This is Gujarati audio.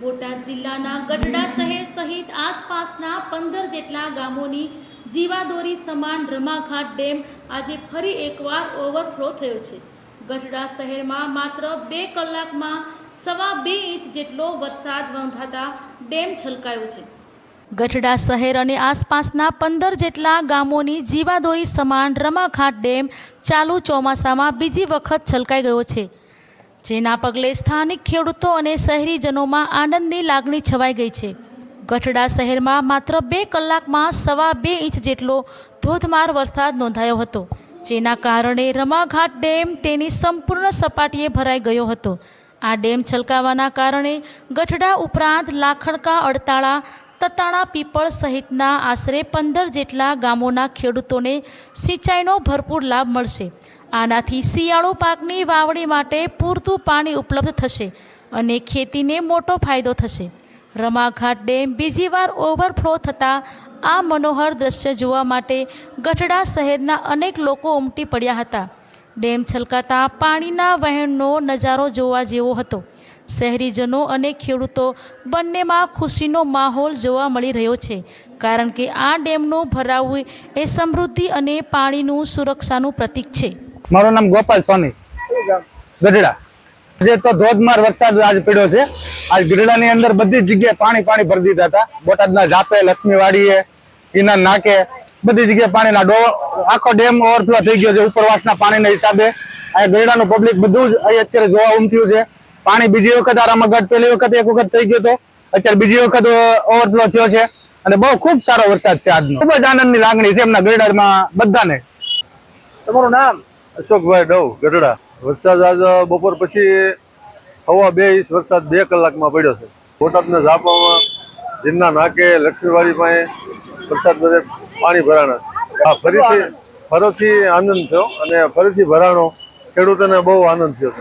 બોટાદ જિલ્લાના ગઢડા શહેર સહિત આસપાસના પંદર જેટલા ગામોની જીવાદોરી સમાન રમાઘાટ ડેમ આજે ફરી એકવાર ઓવરફ્લો થયો છે. ગઢડા શહેરમાં માત્ર બે કલાકમાં સવા બે ઇંચ જેટલો વરસાદ નોંધાતા ડેમ છલકાયો છે. ગઢડા શહેર અને આસપાસના પંદર જેટલા ગામોની જીવાદોરી સમાન રમાઘાટ ડેમ ચાલુ ચોમાસામાં બીજી વખત છલકાઈ ગયો છે. જેના પગલે સ્થાનિક ખેડૂતો અને શહેરીજનોમાં આનંદની લાગણી છવાઈ ગઈ છે. ગઢડા શહેરમાં માત્ર બે કલાકમાં સવા બે ઇંચ જેટલો ધોધમાર વરસાદ નોંધાયો હતો, જેના કારણે રમાઘાટ ડેમ તેની સંપૂર્ણ સપાટીએ ભરાઈ ગયો હતો. આ ડેમ છલકાવાના કારણે ગઢડા ઉપરાંત લાખણકા અડતાળા, તતાણા પીપળ સહિતના આશરે પંદર જેટલા ગામોના ખેડૂતોને સિંચાઈનો ભરપૂર લાભ મળશે. આનાથી શિયાળુ પાકની વાવણી માટે પૂરતું પાણી ઉપલબ્ધ થશે અને ખેતીને મોટો ફાયદો થશે. રમાઘાટ ડેમ બીજી વાર ઓવરફ્લો થતાં આ મનોહર દ્રશ્ય જોવા માટે ગઢડા શહેરના અનેક લોકો ઉમટી પડ્યા હતા. ડેમ છલકાતા પાણીના વહેણનો નજારો જોવા જેવો હતો. શહેરીજનો અને ખેડૂતો બંનેમાં ખુશીનો માહોલ જોવા મળી રહ્યો છે, કારણ કે આ ડેમનું ભરાવું એ સમૃદ્ધિ અને પાણીનું સુરક્ષાનું પ્રતીક છે. મારું નામ ગોપાલ સોની. ગઢડા. જે તો ધોધમાર વરસાદ આજ પડ્યો છે. આજ ગઢડાની અંદર બધી જગ્યાએ પાણી પાણી ભરી દીધા હતા. બોટાદના જાપે, લક્ષ્મીવાડીએ કિનાર નાકે બધી જગ્યાએ પાણીના ડો આખો ડેમ ઓવરફ્લો થઈ ગયો છે ઉપરવાસના પાણીના હિસાબે. આ ગઢડાનું પબ્લિક બધું જ અહીં અત્યારે જોવા ઉમટ્યું છે. પાણી બીજી વખત આ ગઢ પહેલી વખત, એક વખત થઈ ગયો હતો અત્યારે બીજી વખત ઓવરફ્લો થયો છે. અને બહુ ખૂબ સારો વરસાદ છે આજનો. ખૂબ જ આનંદની લાગણી છે એમના ગઢડામાં બધાને. તમારું નામ? અશોકભાઈ ડવ, ગઢડા. વરસાદ આજ બપોર પછી હવા બે ઇંચ, વરસાદ બે કલાકમાં પડ્યો છે. બોટાદના ઝાપામાં જીરના નાકે લક્ષ્મીવાડી પાસે વરસાદ બધે પાણી ભરાણા આ ફરીથી ફરીથી આનંદ થયો અને ફરીથી ભરાણો. ખેડૂતોને બહુ આનંદ થયો